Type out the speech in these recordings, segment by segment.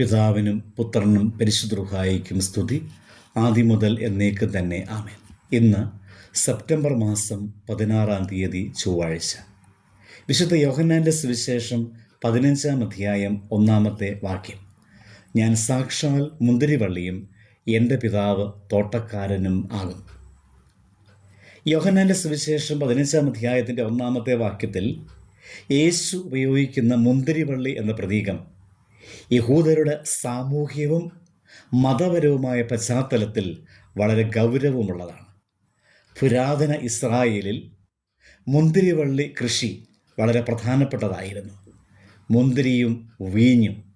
പിതാവിനും പുത്രനും പരിശുദ്ധൃഹായിക്കും സ്തുതി. ആദ്യം മുതൽ എന്നേക്കും തന്നെ. ആമേൻ. ഇന്ന് സെപ്റ്റംബർ മാസം പതിനാറാം തീയതി ചൊവ്വാഴ്ച. വിശുദ്ധ യോഹന്നാന്റെ സുവിശേഷം പതിനഞ്ചാം അധ്യായം ഒന്നാമത്തെ വാക്യം. ഞാൻ സാക്ഷാൽ മുന്തിരിവള്ളിയും എന്റെ പിതാവ് തോട്ടക്കാരനും ആകും യോഹന്നാന്റെ സുവിശേഷം പതിനഞ്ചാം അധ്യായത്തിന്റെ ഒന്നാമത്തെ വാക്യത്തിൽ യേശു ഉപയോഗിക്കുന്ന മുന്തിരിവള്ളി എന്ന പ്രതീകം യഹൂദരുടെ സാമൂഹികവും മതപരവുമായ പശ്ചാത്തലത്തിൽ വളരെ ഗൗരവമുള്ളതാണ്. പുരാതന ഇസ്രായേലിൽ മുന്തിരിവള്ളി കൃഷി വളരെ പ്രധാനപ്പെട്ടതായിരുന്നു. മുന്തിരിയും വീഞ്ഞും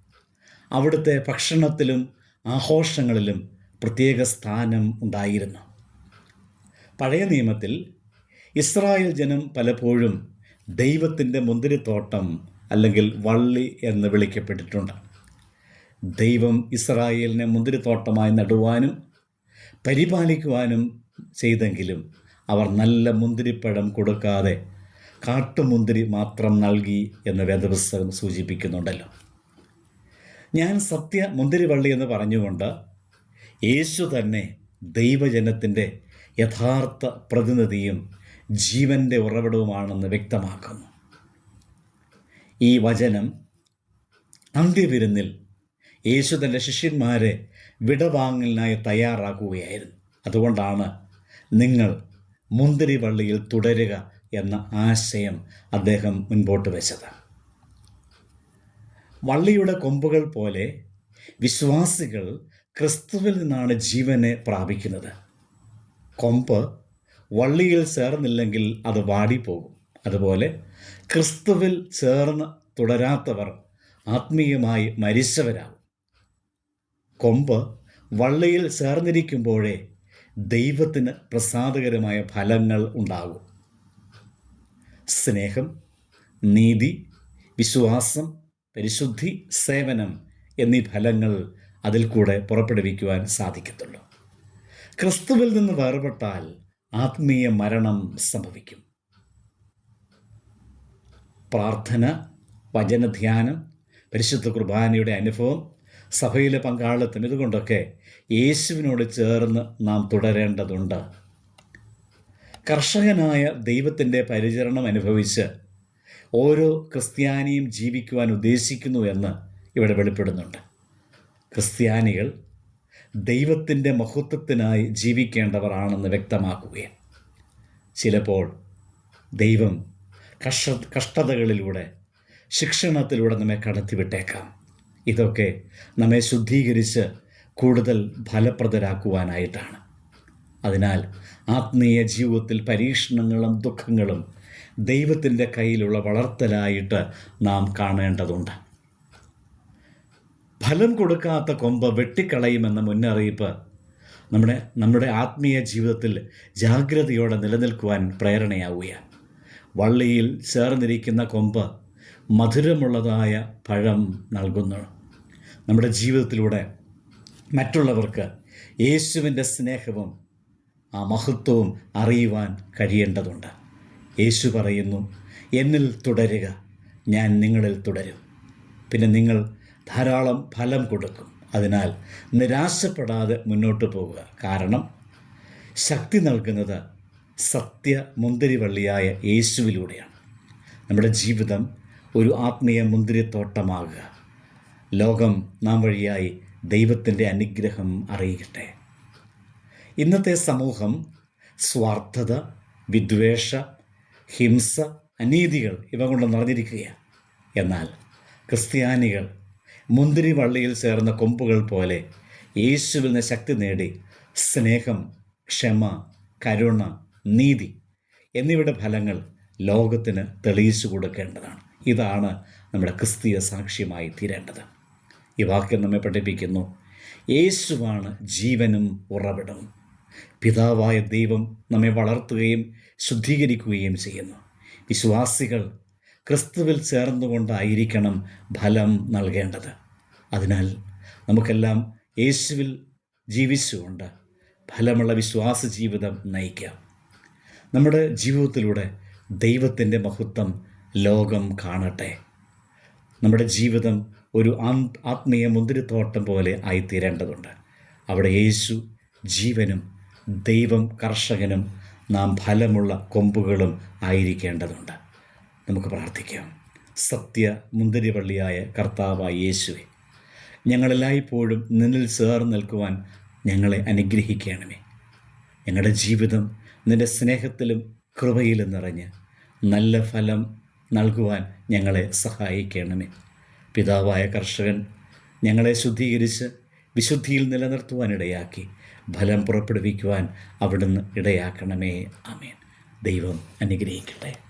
അവിടുത്തെ ഭക്ഷണത്തിലും ആഘോഷങ്ങളിലും പ്രത്യേക സ്ഥാനം ഉണ്ടായിരുന്നു. പഴയ നിയമത്തിൽ ഇസ്രായേൽ ജനം പലപ്പോഴും ദൈവത്തിന്റെ മുന്തിരിത്തോട്ടം അല്ലെങ്കിൽ വള്ളി എന്ന് വിളിക്കപ്പെട്ടിട്ടുണ്ട്. ദൈവം ഇസ്രായേലിനെ മുന്തിരിത്തോട്ടമായി നടുവാനും പരിപാലിക്കുവാനും ചെയ്തെങ്കിലും അവർ നല്ല മുന്തിരിപ്പഴം കൊടുക്കാതെ കാട്ടുമുന്തിരി മാത്രം നൽകി എന്ന് വേദപുസ്തകം സൂചിപ്പിക്കുന്നുണ്ടല്ലോ. ഞാൻ സത്യ മുന്തിരിവള്ളി എന്ന് പറഞ്ഞുകൊണ്ട് യേശു തന്നെ ദൈവജനത്തിന്റെ യഥാർത്ഥ പ്രതിനിധിയും ജീവന്റെ ഉറവിടവുമാണെന്ന് വ്യക്തമാക്കുന്നു. ഈ വചനം അന്ത്യവിരുന്നിൽ യേശു തന്റെ ശിഷ്യന്മാരെ വിടവാങ്ങലിനായി തയ്യാറാക്കുകയായിരുന്നു. അതുകൊണ്ടാണ് നിങ്ങൾ മുന്തിരിവള്ളിയിൽ തുടരുക എന്ന ആശയം അദ്ദേഹം മുൻപോട്ട് വെച്ചത്. വള്ളിയുടെ കൊമ്പുകൾ പോലെ വിശ്വാസികൾ ക്രിസ്തുവിൽ നിന്നാണ് ജീവനെ പ്രാപിക്കുന്നത്. കൊമ്പ് വള്ളിയിൽ ചേർന്നില്ലെങ്കിൽ അത് വാടിപ്പോകും. അതുപോലെ ക്രിസ്തുവിൽ ചേർന്ന് തുടരാത്തവർ ആത്മീയമായി മരിച്ചവരാകും കൊമ്പ് വള്ളിയിൽ ചേർന്നിരിക്കുമ്പോഴേ ദൈവത്തിന് പ്രസാദകരമായ ഫലങ്ങൾ ഉണ്ടാകും സ്നേഹം നീതി വിശ്വാസം പരിശുദ്ധി സേവനം എന്നീ ഫലങ്ങൾ അതിൽ കൂടെ പുറപ്പെടുവിക്കുവാൻ സാധിക്കത്തുള്ളൂ. ക്രിസ്തുവിൽ നിന്ന് വേർപെട്ടാൽ ആത്മീയ മരണം സംഭവിക്കും. പ്രാർത്ഥന വചനധ്യാനം പരിശുദ്ധ കുർബാനയുടെ അനുഭവം സഭയിലെ പങ്കാളിത്തം ഇതുകൊണ്ടൊക്കെ യേശുവിനോട് ചേർന്ന് നാം തുടരേണ്ടതുണ്ട്. കർഷകനായ ദൈവത്തിന്റെ പരിചരണം അനുഭവിച്ച് ഓരോ ക്രിസ്ത്യാനിയും ജീവിക്കുവാൻ ഉദ്ദേശിക്കുന്നു എന്ന് ഇവിടെ വെളിപ്പെടുന്നുണ്ട്. ക്രിസ്ത്യാനികൾ ദൈവത്തിന്റെ മഹത്വത്തിനായി ജീവിക്കേണ്ടവർ ആണെന്ന് വ്യക്തമാക്കുകയാണ്. ചിലപ്പോൾ ദൈവം കഷ്ട കഷ്ടതകളിലൂടെ ശിക്ഷണത്തിലൂടെ നമ്മെ കടത്തിവിട്ടേക്കാം. ഇതൊക്കെ നമ്മെ ശുദ്ധീകരിച്ച് കൂടുതൽ ഫലപ്രദരാക്കുവാനായിട്ടാണ്. അതിനാൽ ആത്മീയ ജീവിതത്തിൽ പരീക്ഷണങ്ങളും ദുഃഖങ്ങളും ദൈവത്തിന്റെ കയ്യിലുള്ള വളർത്തലായിട്ട് നാം കാണേണ്ടതുണ്ട്. ഫലം കൊടുക്കാത്ത കൊമ്പ് വെട്ടിക്കളയുമെന്ന മുന്നറിയിപ്പ് നമ്മുടെ നമ്മുടെ ആത്മീയ ജീവിതത്തിൽ ജാഗ്രതയോടെ നിലനിൽക്കുവാൻ പ്രേരണയാവുകയാണ്. വള്ളിയിൽ ചേർന്നിരിക്കുന്ന കൊമ്പ് മധുരമുള്ളതായ പഴം നൽകുന്നു. നമ്മുടെ ജീവിതത്തിലൂടെ മറ്റുള്ളവർക്ക് യേശുവിന്റെ സ്നേഹവും ആ മഹത്വവും അറിയുവാൻ കഴിയേണ്ടതുണ്ട്. യേശു പറയുന്നു എന്നിൽ തുടരുക ഞാൻ നിങ്ങളിൽ തുടരും. പിന്നെ നിങ്ങൾ ധാരാളം ഫലം കൊടുക്കും. അതിനാൽ നിരാശപ്പെടാതെ മുന്നോട്ട് പോവുക. കാരണം ശക്തി നൽകുന്നത് സത്യ മുന്തിരിവള്ളിയായ യേശുവിലൂടെയാണ്. നമ്മുടെ ജീവിതം ഒരു ആത്മീയ മുന്തിരിത്തോട്ടമാകുക. ലോകം നാം വഴിയായി ദൈവത്തിന്റെ അനുഗ്രഹം അറിയിക്കട്ടെ. ഇന്നത്തെ സമൂഹം സ്വാർത്ഥത വിദ്വേഷ ഹിംസ അനീതികൾ ഇവ കൊണ്ട് നിറഞ്ഞിരിക്കുകയാണ്. എന്നാൽ ക്രിസ്ത്യാനികൾ മുന്തിരി വള്ളിയിൽ ചേർന്ന കൊമ്പുകൾ പോലെ യേശുവിൽ നിന്ന് ശക്തി നേടി സ്നേഹം ക്ഷമ കരുണ നീതി എന്നിവയുടെ ഫലങ്ങൾ ലോകത്തിന് തെളിയിച്ചു കൊടുക്കേണ്ടതാണ്. ഇതാണ് നമ്മുടെ ക്രിസ്തീയ സാക്ഷ്യമായി തീരേണ്ടത്. ഈ വാക്യം നമ്മെ പഠിപ്പിക്കുന്നു. യേശുവാണ് ജീവനും ഉറവിടവും. പിതാവായ ദൈവം നമ്മെ വളർത്തുകയും ശുദ്ധീകരിക്കുകയും ചെയ്യുന്നു. വിശ്വാസികൾ ക്രിസ്തുവിൽ ചേർന്നുകൊണ്ടായിരിക്കണം ഫലം നൽകേണ്ടത്. അതിനാൽ നമുക്കെല്ലാം യേശുവിൽ ജീവിച്ചുകൊണ്ട് ഫലമുള്ള വിശ്വാസ ജീവിതം നയിക്കാം. നമ്മുടെ ജീവിതത്തിലൂടെ ദൈവത്തിന്റെ മഹത്വം ലോകം കാണട്ടെ. നമ്മുടെ ജീവിതം ഒരു ആത്മീയ മുന്തിരിത്തോട്ടം പോലെ ആയിത്തീരേണ്ടതുണ്ട്. അവിടെ യേശു ജീവനും ദൈവം കർഷകനും നാം ഫലമുള്ള കൊമ്പുകളും ആയിരിക്കേണ്ടതുണ്ട്. നമുക്ക് പ്രാർത്ഥിക്കാം. സത്യ മുന്തിരിവള്ളിയായ കർത്താവായ യേശുവെ ഞങ്ങളെല്ലായ്പ്പോഴും നിന്നിൽ ചേർന്ന് നിൽക്കുവാൻ ഞങ്ങളെ അനുഗ്രഹിക്കണമേ. ഞങ്ങളുടെ ജീവിതം നിന്റെ സ്നേഹത്തിലും കൃപയിലും നിറഞ്ഞ് നല്ല ഫലം നൽകുവാൻ ഞങ്ങളെ സഹായിക്കണമേ. പിതാവായ കർഷകൻ ഞങ്ങളെ ശുദ്ധീകരിച്ച് വിശുദ്ധിയിൽ നിലനിർത്തുവാനിടയാക്കി ഫലം പുറപ്പെടുവിക്കുവാൻ അവിടുന്ന് ഇടയാക്കണമേ. ആമേൻ. ദൈവം അനുഗ്രഹിക്കട്ടെ.